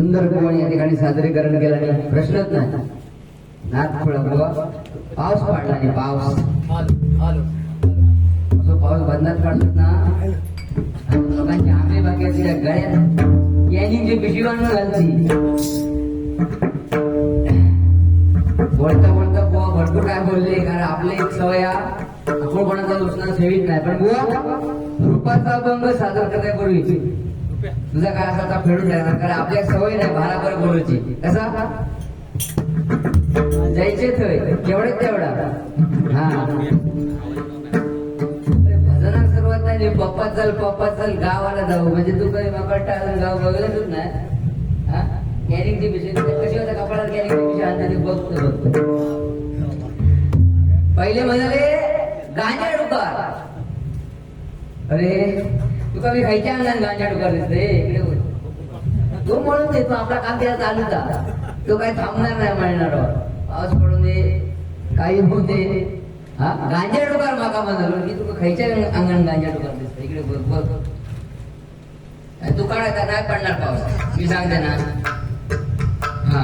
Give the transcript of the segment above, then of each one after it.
सुंदर गोवण या ठिकाणी सादरीकरण केलं आणि प्रश्नच नाही. नाथ फळा पाऊस पाडला नाही पाऊस. असं पाऊस बंदात पाडतात ना. लोकांच्या आंबे बागेची त्या गळ्यात यांनी जे बिजीवाण घालती. बोलता बोलता बुवा भरपूर काय बोलले कारण आपले एक सवय आपण कोणाचा दुसरा सेवित नाही. पण बुवा रूपाचा अभंग सादर करण्यापूर्वी तुझा काय असा आता फेडून राहणार कारण आपल्या सवय नाही भाराभर बोलायची. कसा? जायचे थोय केवढे तेवढा. हा. अरे सुरुवात नाही पप्पा चल पप्पा चल गावाला जाऊ. म्हणजे तू काही मकट्टा गाव बघलंच नाही. हा? कॅरिंगची पिशवी कशी होता? कपाळात कॅरिंगची पिशवी आणता ते बघतो बघतो. पहिले म्हणाले गांजा डुकार अरे तुका मी खायच्या अंगाने गांजा डुकार दिसते इकडे बोल. तो म्हणून दे तू आपला काम त्याला चालू जा तो काही थांबणार नाही म्हणणार. पाऊस पडून दे काही होऊ दे. हा? गांजा डुकार माका म्हणालो की तुका खायच्या अंगण गांजा डुकार इकडे बोल बघ काय तू नाही पडणार पाऊस. मी सांगते ना. हा.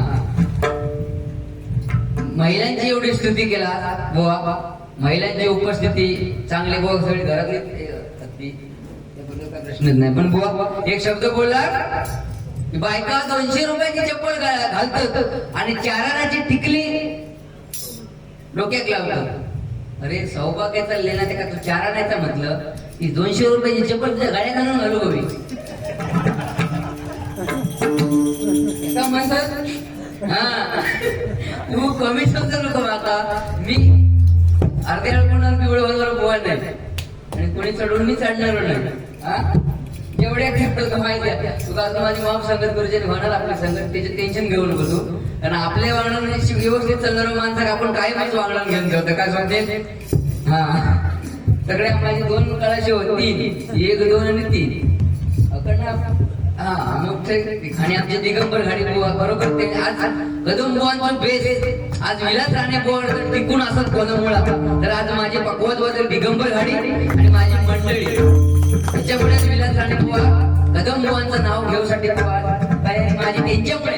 महिलांची एवढी स्तुती केला बुवा महिलांची उपस्थिती चांगली बुवा सगळी घरातली नाही पण बुवा एक शब्द बोलला बायका दोनशे रुपयाची चप्पल घा- घालतात आणि चाराची टिकली डोक्यात लावतात. अरे सौभाग्याचा लेना का तू चाराण्याचा म्हटलं की दोनशे रुपयाची चप्पल तुझ्या गाड्या घालून घालू हवी का म्हणतात हा तू कमी समजा नको माका मी अर्ध्या कोणाला पिवळे वगैरे बोवा नाही. आणि कोणी चढून मी चढणार नाही. एवढ्या खेळतो माहिती आहे. तुला आता माझी माफ संगत गुरुजी म्हणाल आपली संगत त्याचे टेन्शन घेऊ नको तू. कारण आपल्या वागण्याने व्यवस्थित चालणार माणसाला आपण काय माहिती वागणार घेऊन ठेवतो काय सांगते? हा. सगळ्या माझी दोन कळाशी होती तीन. एक दोन आणि तीन. हा मग आणि आमचे दिगंबर घाडी बुवा बरोबर ते आज कदम पण बेस आज विलास राणे बुवा टिकून असत कोणामुळा तर आज माझी पकवत बदल दिगंबर घाडी आणि माझी मंडळी. त्याच्यामुळे आज विलास राणे बुवा. कदम बुवांचं नाव घेऊसाठी बुवा. काय माझी त्यांच्यामुळे.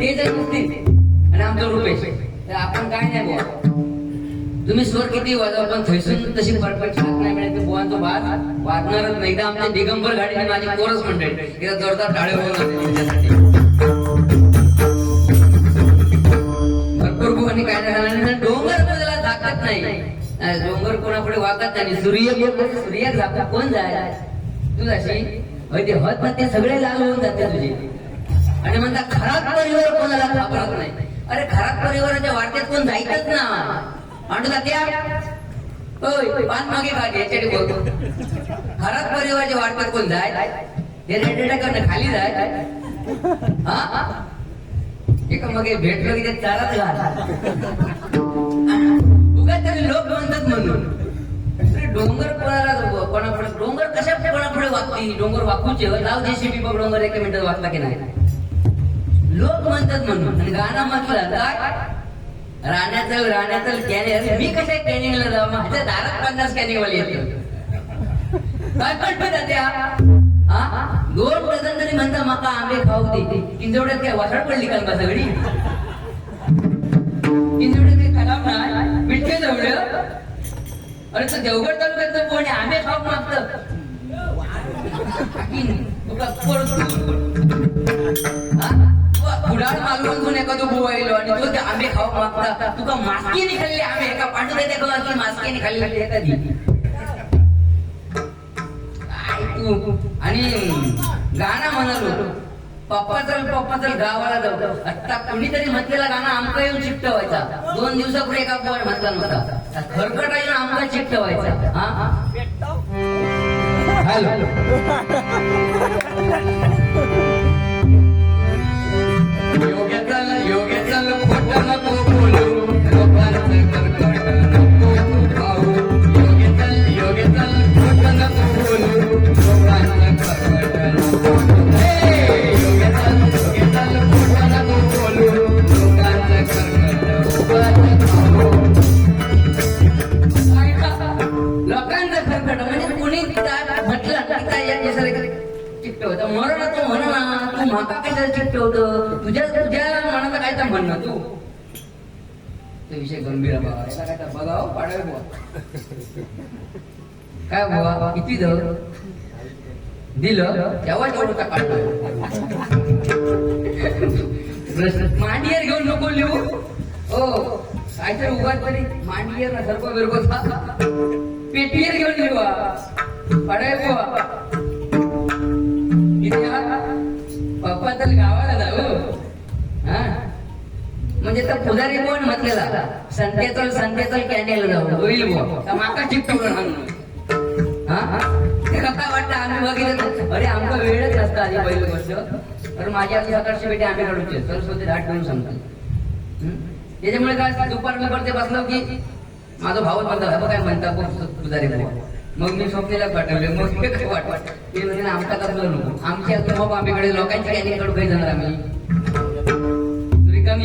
ते जर नसतील आणि आमचं रुपेश तर आपण काय नाही बुवा. तुम्ही स्वर किती वाजवा पण थैसून तशी परफेक्ट हात नाही मिळत. बुवांचं भात वाजणारच नाही. तर आमच्या दिगंबर गाडीने माझी कोरस मंडळी तिला जोरदार टाळे होऊन त्यांच्यासाठी भरपूर बुवांनी काय नाही डोंगर कोणाला दाखत नाही. डोंगर कोणापुढे वागत नाही. सूर्य सूर्य कोण जाय तू जशी होय ते होत ना ते सगळे लाल होऊन जाते तुझे. आणि म्हणता खराब परिवार कोणाला घाबरत नाही? अरे खराब परिवाराच्या वाटेत कोण जायचंच ना. म्हणतो त्या? होय पान मागे का याच्याकडे बोलतो. खराब परिवाराच्या वाटेत कोण जाय? हे रेडेटा करणं खाली जाय. हा? एका मग भेटलो की ते चारात घाल. उगा तरी लोक म्हणतात म्हणून. डोंगर कोणाला कोणापुढे डोंगर कशा कोणापुढे वागती डोंगर वाकूचे हो. लाव जेसीबी बघ डोंगर एका मिनिटात वागला की नाही. लोक म्हणतात म्हणून आणि गाणं म्हटलं काय राण्याचं राण्याचं कॅनिंग मी कशा कॅनिंगला जाऊ? माझ्या दारात पन्नास कॅनिंग वाली येतो काय कल्पना त्या? हा? दोन डझन तरी म्हणता माका आंबे खाऊ दे. किंजवड्यात काय वासळ पडली काल का सगळी? किंजवड्यात काही खराब नाही? विठ्ठल जवळ? अरे तो देवगड तालुक्यात कोण आहे? आम्ही खाऊ मागत. तुला पुढाड मागून तू एखादं बोवायलो आणि तो ते आंबे खाऊ मागता. तुका मास्की खाल्ली आंबे एका पांढरे त्या गव्हाची मास्की निघाली एखादी तू. आणि गाणं म्हणालो. पप्पा चल पप्पा चल गावाला जाऊ. आता कोणीतरी म्हटलेला गाणं आमका येऊन चिकटवायचा दोन दिवसापुढे एका पोर म्हटला नव्हता. खरकट येऊन आमका चिकटवायचा हा? हॅलो. योग्य चल योग्य चल खोटं नको बोलू. लोकांचं विषय गंभीर बघाव बाबा. काय तर हो, पाडावे बुवा. काय बुवा किती द दिलं तेव्हा तेवढं काढलं? मांडियर घेऊन नको लिहू. हो काहीतरी उगाच तरी मांडियर ना सर्प बिरको पेटीयर घेऊन लिहू पडाय बुवा. किती पप्पा तर गावाला म्हणजे तर पुजारी कोण म्हटलेला? संतेचल संतेचल कॅन्डेल जाऊ होईल बुवा. माका चिपटवलं सांगू हा? त्याला काय वाटतं आम्ही बघितलं अरे आमचा वेळच नसता आधी पहिली गोष्ट. तर माझी आधी सकाळची बेटी आम्ही काढूचे सरस्वती धाट घेऊन सांगतो. हं? त्याच्यामुळे काय दुपार दुपार ते बसलो की माझा भाऊ म्हणता "हे बघ काय म्हणता पुजारी बुवा. मग मी स्वप्नेला पाठवले. मग काय वाट वाट ते म्हणजे आमचा कसलं नको आमची आता मग आम्हीकडे लोकांच्या काही जाणार आम्ही.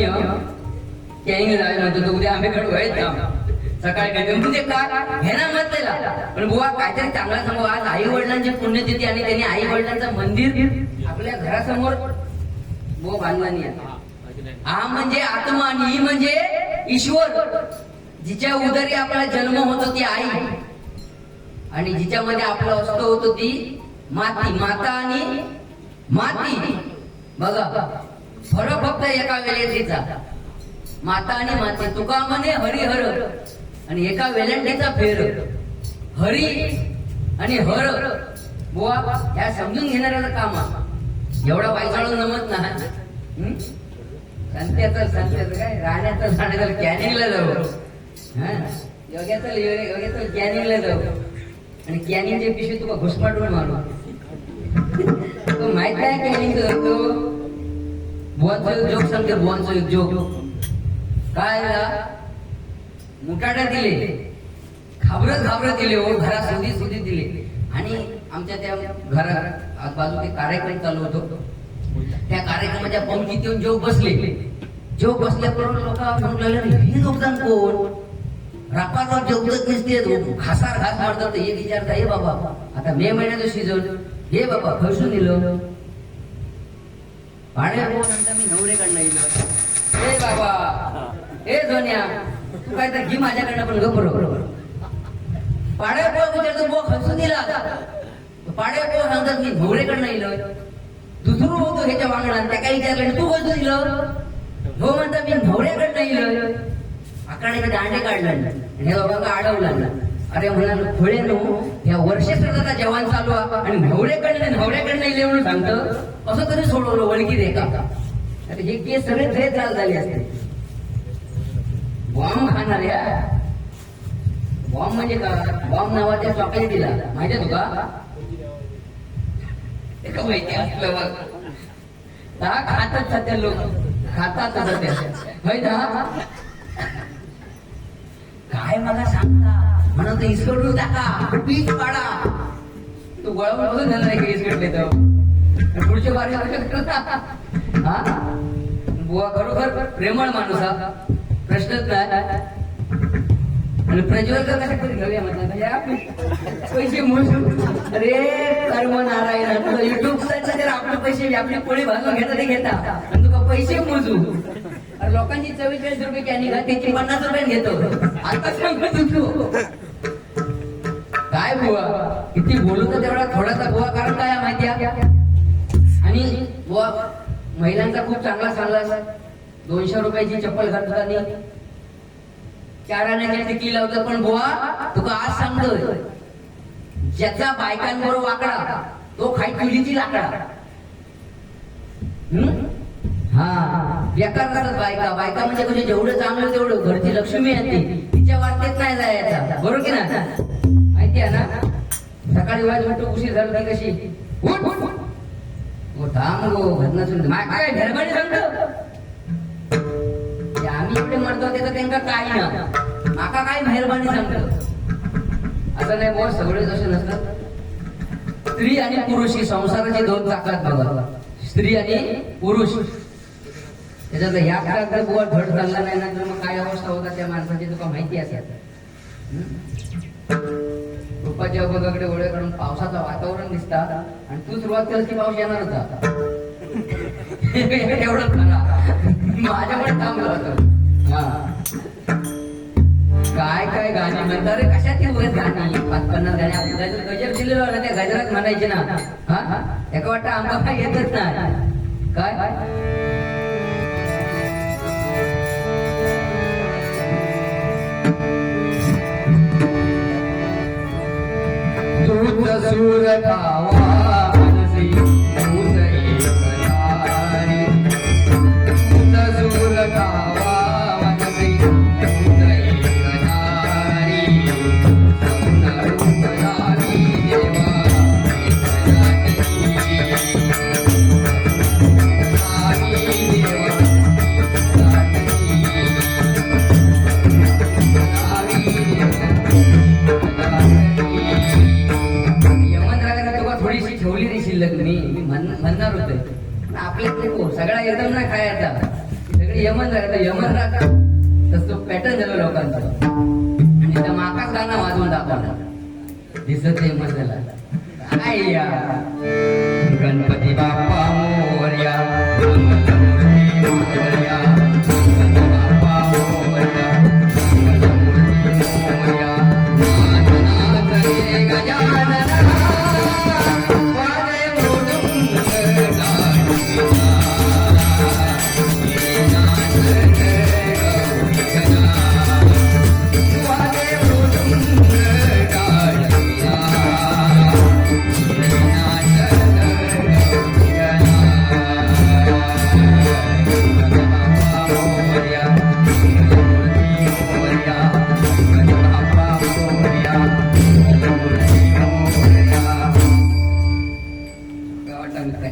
कमी कॅनिंग जायला म्हणतो तो उद्या आम्ही कडू ना सकाळी काय म्हणजे का हे ना मत त्याला. पण बुवा काहीतरी चांगला सांगू आज आई वडिलांची पुण्यतिथी आणि त्यांनी आई वडिलांचं मंदिर आपल्या घरासमोर बुवा बांधलानी हा म्हणजे आत्मा आणि ही म्हणजे ईश्वर. जिच्या उदरी आपला जन्म होतो ती आई. आणि जिच्यामध्ये आपलं असतं होतो ती माती. माता आणि माती. बघा. फरक फक्त एका वेलेंटीचा. माता आणि माते तुका म्हणे हरिहर आणि एका वेलंडीचा फेर. हरी आणि हर. बुवा ह्या समजून घेणाऱ्याचं काम एवढा पायसाळून जमत ना. संत्याचं संत्याचं काय? राहण्याचं राहण्याचं कॅनिंगला जाऊ. हा? योग्याचं योग्याचं कॅनिंगला जाऊ. आणि कॅनिंगच्या पिशवी तुका घुसपाटून मारू. तो माहीत आहे कॅनिंग तो बुवांचा एक जोक सांगते बुवांचा एक जोक काय मुटाड्या दिले. घाबरत घाबरत दिले हो घरात सुधी सुधी दिले. आणि आमच्या त्या घरात आजबाजू ते कार्यक्रम चालू होतो. त्या कार्यक्रमाच्या पंक्तीत येऊन जोग बसले. जोग बसल्याबरोबर लोक म्हटलं "अरे, हे योगदान कोण? रापाराप जेवढत नसते घासार घास मारतात. हे विचारता हे बाबा आता मे महिन्याचं सीझन हे बाबा खर्चून दिलं. पाण्या नंतर मी नवरेकडनं येलो ए बाबा हे धोन्या तू काय तर घे माझ्याकडनं पण गप्प बरोबर पाड्या पोळ विचारतो बो खर्चून दिला? पाड्या पोळ सांगतात मी नवरेकडनं येलो दुसरं होतो ह्याच्या वांगडा त्या काय विचारलं तू खर्चून दिलं हो म्हणता मी नवऱ्याकडनं येलो आकाने दांडे काढला आणि हे बाबा अडवला अरे म्हणाल खुळे नो या वर्षे आता जवान चालू आणि नवऱ्याकडनं नवऱ्याकडनं येले म्हणून सांगतं. असं तरी सोडवलं वळकी दे का अरे हे केस सगळे ट्रेस चाल झाले असते. बॉम्ब खाणार या. बॉम्ब म्हणजे का? बॉम्ब नावाच्या चॉकलेटीला माहितीये तुका? ते का माहिती असलं बघ. दहा खातात सध्या लोक. खातात सध्या. माहीत काय मला सांगता? म्हणून ते इसकडून टाका. पीठ पाडा. तू गोळा बघून झाला नाही का इसकडले तर पुढच्या बारी हा? बुवा खरोखर प्रेमळ माणूस हा. प्रश्नच नाही. आणि प्रज्वल तरी घेऊया म्हटलं. म्हणजे पैसे मोजून. अरे कर्म नारायण तुला युट्यूब जर आपले पैसे आपली पोळी भाजून घेता ते घेता. आणि तुका पैसे मोजू लोकांची चव्वेचाळीस रुपये कॅनी त्याची पन्नास रुपये घेतो. आता सांगत होतो काय बुवा? किती बोलू तर तेवढा थोडासा बुवा कारण काय माहिती आणि बुवा महिलांचा खूप चांगला चांगला दोनशे रुपयाची चप्पल घालताना चार आण्याच्या टिकली लावतात पण बुवा तुका आज सांगतोय. ज्याचा बायकांबरोबर वाकडा तो खाई चुलीची लाकडा. हम्म? हा बेकार करत बायका. बायका म्हणजे कशी जेवढं चांगलं तेवढं. घरची लक्ष्मी येते तिच्या वाटेत नाही जायचा. बरोबर की ना आहे ना? सकाळी वाज म्हणतो उशीर झालं कशी? उठ उठ. थांब गो काय सांगतो ते आम्ही इकडे म्हणतो त्याचं त्यांना काय ना माका काय मेहरबानी सांगतो असं नाही बोल सगळे जसे नसतात. स्त्री आणि पुरुष ही संसाराची दोन ताकद बघा. स्त्री आणि पुरुष. त्याच्यात ह्या काळात गोवा घट चालला नाही ना तर मग काय अवस्था होता त्या माणसाची तुका माहिती असेल. रुपाच्या बघाकडे काढून पावसाचं वातावरण दिसतात आणि तू सुरुवात केलं की पाऊस येणार होता एवढं खरा माझ्या पण थांबलं होतो. काय काय गाणी म्हणतात रे कशात ती गाणी पाच पन्नास गाणी. आपण गजर दिलेलं होतं त्या गजरात म्हणायचे ना. हा? एका वाटतं आम्हाला काय येतच नाही. काय? दूत सूर खावा एकदम सगळे यमन राग यमन राहता. तसं पॅटर्न झालं लोकांचं. आणि त्या माकाच गाणं वाजवून दाखवणार दिसत आहे मसाला काय गणपती बाप्पा मोर्या.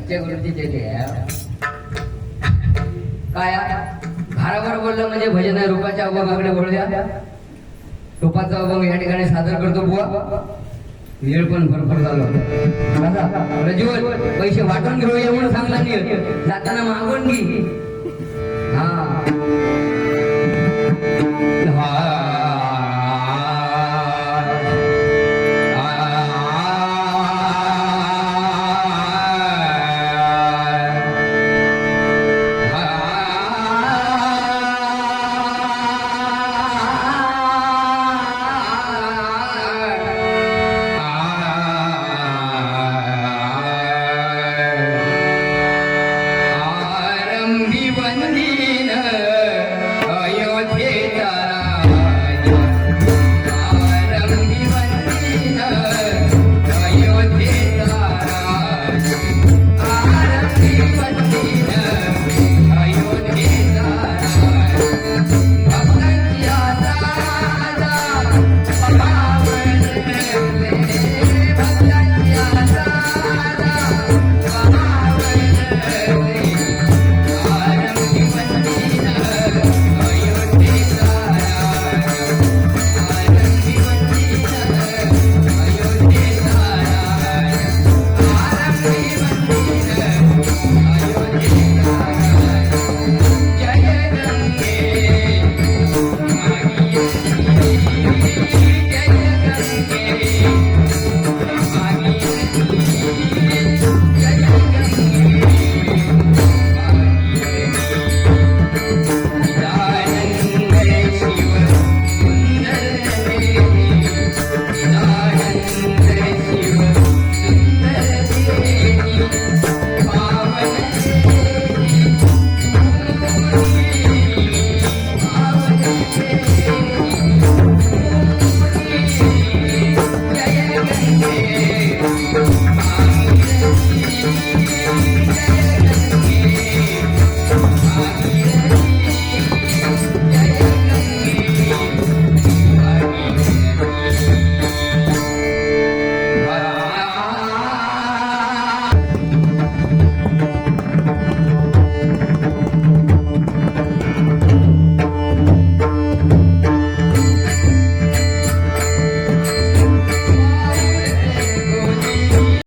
सच्चे गुरुजी ते काय? घरावर बोललं म्हणजे भजन आहे रूपाच्या अभंगाकडे बोलूया रूपाचा अभंग या ठिकाणी सादर करतो बुवा. वेळ पण भरपूर झालो. रजूवर पैसे वाटून घेऊया म्हणून सांगला नाही जाताना मागून घे. हा. हा.